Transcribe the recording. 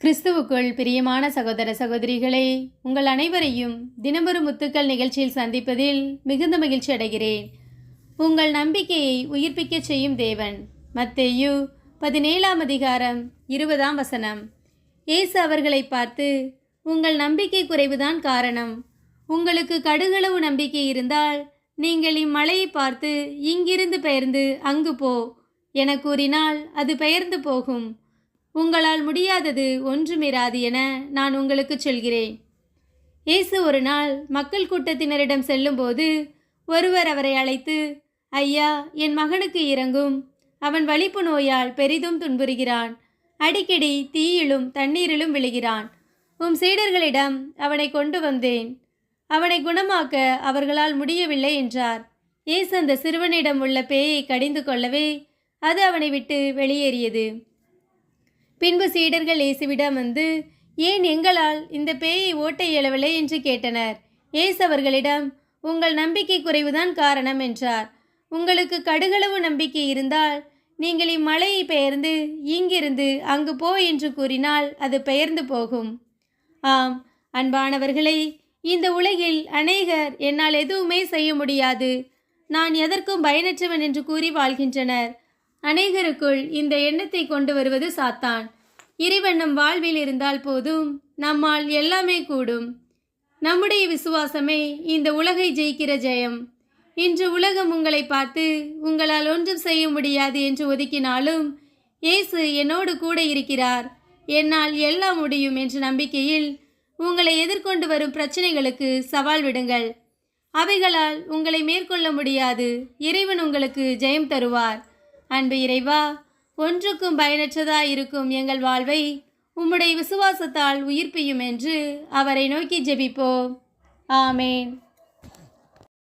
கிறிஸ்துவுக்குள் பிரியமான சகோதர சகோதரிகளே உங்கள் அனைவரையும் தினமொரு முத்துக்கள் நிகழ்ச்சியில் சந்திப்பதில் மிகுந்த மகிழ்ச்சி அடைகிறேன். உங்கள் நம்பிக்கையை உயிர்ப்பிக்கச் செய்யும் தேவன். மத்தேயு பதினேழாம் அதிகாரம் இருபதாம் வசனம். இயேசு அவர்களை பார்த்து உங்கள் நம்பிக்கை குறைவுதான் காரணம். உங்களுக்கு கடுகளவு நம்பிக்கை இருந்தால் நீங்கள் இம்மலையை பார்த்து இங்கிருந்து பெயர்ந்து அங்கு போ என கூறினால் அது பெயர்ந்து போகும். உங்களால் முடியாதது ஒன்றுமிராது என நான் உங்களுக்கு சொல்கிறேன். இயேசு ஒரு நாள் மக்கள் கூட்டத்தினரிடம் செல்லும்போது ஒருவர் அவரை அழைத்து ஐயா என் மகனுக்கு இறங்கும். அவன் வலிப்பு நோயால் பெரிதும் துன்புறுகிறான். அடிக்கடி தீயிலும் தண்ணீரிலும் விழுகிறான். உம் சீடர்களிடம் அவனை கொண்டு வந்தேன். அவனை குணமாக்க அவர்களால் முடியவில்லை என்றார். ஏசு அந்த சிறுவனிடம் உள்ள பேயை கடிந்து கொள்ளவே அது அவனை விட்டு வெளியேறியது. பின்பு சீடர்கள் இயேசுவிடம் வந்து ஏன் எங்களால் இந்த பேயை ஓட்ட இயலவில்லை? என்று கேட்டனர். ஏசு அவர்களிடம் உங்கள் நம்பிக்கை குறைவுதான் காரணம் என்றார். உங்களுக்கு கடுகளவு நம்பிக்கை இருந்தால் நீங்கள் இம்மலையை பெயர்ந்து இங்கிருந்து அங்கு போ என்று கூறினால் அது பெயர்ந்து போகும். ஆம் அன்பானவர்களே இந்த உலகில் அநேகர் என்னால் எதுவுமே செய்ய முடியாது. நான் எதற்கும் பயனற்றவன் என்று கூறி வாழ்கின்றனர். அநேகருக்குள் இந்த எண்ணத்தை கொண்டு வருவது சாத்தான். இறைவன் நம் வாழ்வில் இருந்தால் போதும் நம்மால் எல்லாமே கூடும். நம்முடைய விசுவாசமே இந்த உலகை ஜெயிக்கிற ஜெயம். இன்று உலகம் உங்களை பார்த்து உங்களால் ஒன்றும் செய்ய முடியாது என்று ஒதுக்கினாலும் இயேசு என்னோடு கூட இருக்கிறார். என்னால் எல்லாம் முடியும் என்ற நம்பிக்கையில் உங்களை எதிர்கொண்டு வரும் பிரச்சனைகளுக்கு சவால் விடுங்கள். அவைகளால் உங்களை மேற்கொள்ள முடியாது. இறைவன் உங்களுக்கு ஜெயம் தருவார். அன்பு இறைவா ஒன்றுக்கும் பயனற்றதா இருக்கும் எங்கள் வாழ்வை உம்முடைய விசுவாசத்தால் உயிர்ப்பியும் என்று அவரை நோக்கி ஜெபிப்போம். ஆமேன்.